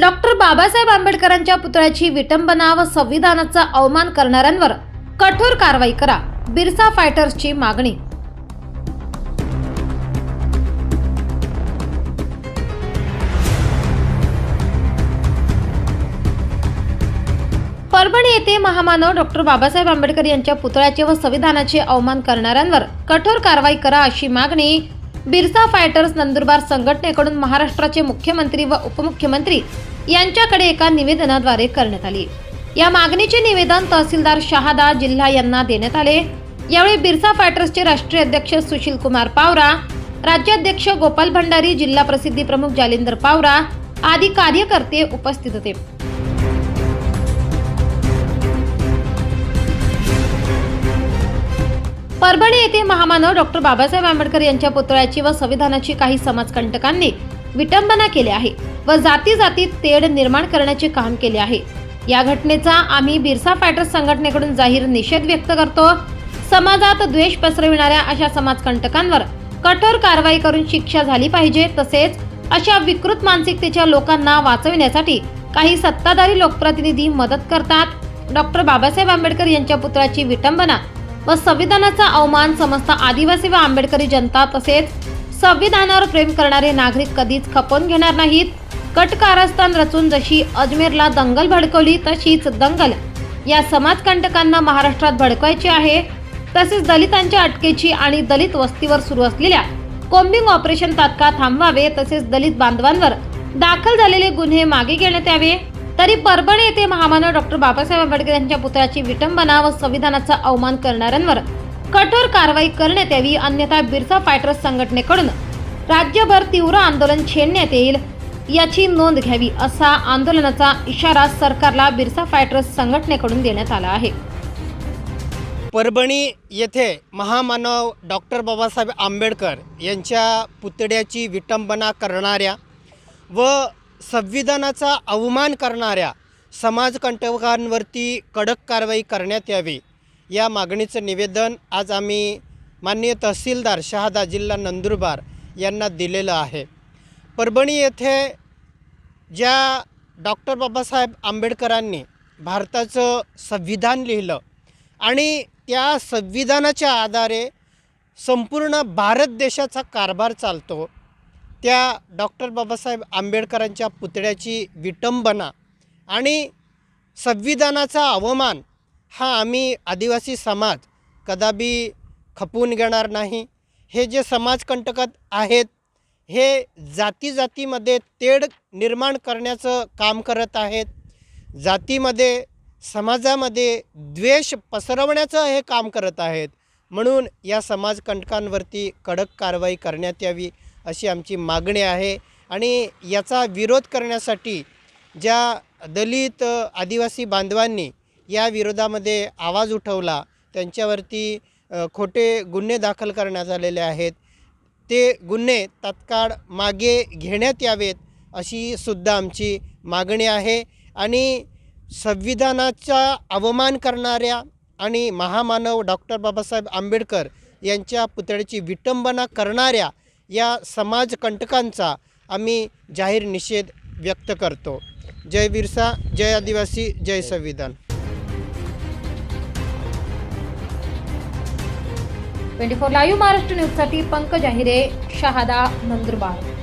Doctor Babasaheb आंबेडकरांच्या पुतळ्याची विटंबना व संविधानाचा अवमान करणाऱ्यांवर कठोर कारवाई करा बिरसा फायटर्सची मागणी. परभणी येथे महामानव डॉक्टर बाबासाहेब आंबेडकर यांच्या पुतळ्याचे व संविधानाचे अवमान करणाऱ्यांवर कठोर कारवाई करा अशी मागणी बिरसा फायटर्स नंदुरबार संघटनेकडून महाराष्ट्राचे मुख्यमंत्री व उपमुख्यमंत्री यांच्याकडे एका निवेदनाद्वारे करण्यात आली. या मागणीचे निवेदन तहसीलदार शहादा जिल्हा यांना देण्यात आले. यावेळी बिरसा फायटर्सचे राष्ट्रीय अध्यक्ष सुशील कुमार पावरा राज्याध्यक्ष गोपाल भंडारी जिल्हा प्रसिद्धी प्रमुख जालिंदर पावरा आदी कार्यकर्ते उपस्थित होते. परभणी येथे महामानव डॉक्टर बाबासाहेब आंबेडकर यांच्या पुतळ्याची व संविधानाची काही समाजकंटकांनी विटंबना केली आहे व जाती जातीत तेढ निर्माण करण्याचे काम केले आहे. या घटनेचा आम्ही बिरसा फायटर्स संघटनेकडून जाहीर निषेध व्यक्त करतो. समाजात द्वेष पसरविणाऱ्या अशा समाजकंटकांवर कठोर कारवाई करून शिक्षा झाली पाहिजे तसेच अशा विकृत मानसिकतेच्या लोकांना वाचविण्यासाठी काही सत्ताधारी लोकप्रतिनिधी मदत करतात. डॉक्टर बाबासाहेब आंबेडकर यांच्या पुतळ्याची विटंबना व संविधानाचा अवमान समस्त आदिवासी व आंबेडकरी जनता तसेच संविधानावर प्रेम करणारे नागरिक कधीच खपवून घेणार नाहीत. कट कारस्थान रचून जशी अजमेरला दंगल भडकवली तशीच दंगल या समाजकंटकांना महाराष्ट्रात भडकवायची आहे. तसेच दलितांच्या अटकेची आणि दलित वस्तीवर सुरू असलेल्या कोम्बिंग ऑपरेशन तात्काळ थांबवावे तसेच दलित बांधवांवर दाखल झालेले गुन्हे मागे घेण्यात यावे. तरी परभणी येथे महामानव डॉक्टर बाबासाहेब आंबेडकर यांच्या पुतळ्याची विटंबना व संविधानाचा अवमान करणाऱ्यांवर कठोर कारवाई करण्यात यावी अन्यथा बिरसा फायटर्स संघटनेकडून राज्यभर तीव्र आंदोलन छेडण्यात येईल याची नोंद घ्यावी असा आंदोलनाचा इशारा सरकारला बिरसा फायटर्स संघटनेकडून देण्यात आला आहे. परभणी येथे महामानव डॉक्टर बाबासाहेब आंबेडकर यांच्या पुतळ्याची विटंबना करणाऱ्या व संविधानाचा अवमान करणाऱ्या समाजकंटकांवरती कडक कारवाई करण्यात यावी. या मागणीचं निवेदन आज आम्ही माननीय तहसीलदार शहादा जिल्हा नंदुरबार यांना दिलेलं आहे. परभणी येथे ज्या डॉक्टर बाबासाहेब आंबेडकरांनी भारताचं संविधान लिहिलं आणि त्या संविधानाच्या आधारे संपूर्ण भारत देशाचा कारभार चालतो त्या डॉक्टर बाबासाहेब आंबेडकरांच्या पुतळ्याची विटंबना आणि संविधानाचा अवमान हा आम्ही आदिवासी समाज कदापि खपवून घेणार नाही. हे जे समाजकंटकात आहेत हे जाती जातीमध्ये तेढ निर्माण करण्याचं काम करत आहेत. जातीमध्ये समाजामध्ये द्वेष पसरवण्याचं हे काम करत आहेत. म्हणून या समाजकंटकांवरती कडक कारवाई करण्यात यावी. अशी आमची मागणी आहे. आणि याचा विरोध करण्यासाठी ज्या दलित आदिवासी बांधवांनी या विरोधामध्ये आवाज उठवला त्यांच्यावरती खोटे गुन्हे दाखल करण्यात आलेले आहेत. ते गुन्हे तात्काळ मागे घेण्यात यावेत अशी सुद्धा आमची मागणी आहे. आणि संविधानाचा अवमान करणाऱ्या आणि महामानव डॉक्टर बाबासाहेब आंबेडकर यांच्या पुतळ्याची विटंबना करणाऱ्या या समाजकंटकांचा आम्ही जाहीर निषेध व्यक्त करतो. जय बिरसा जय आदिवासी जय संविधान. ट्वेंटी फोर लाईव्ह महाराष्ट्र न्यूजसाठी पंकज अहिरे शहादा नंदुरबार.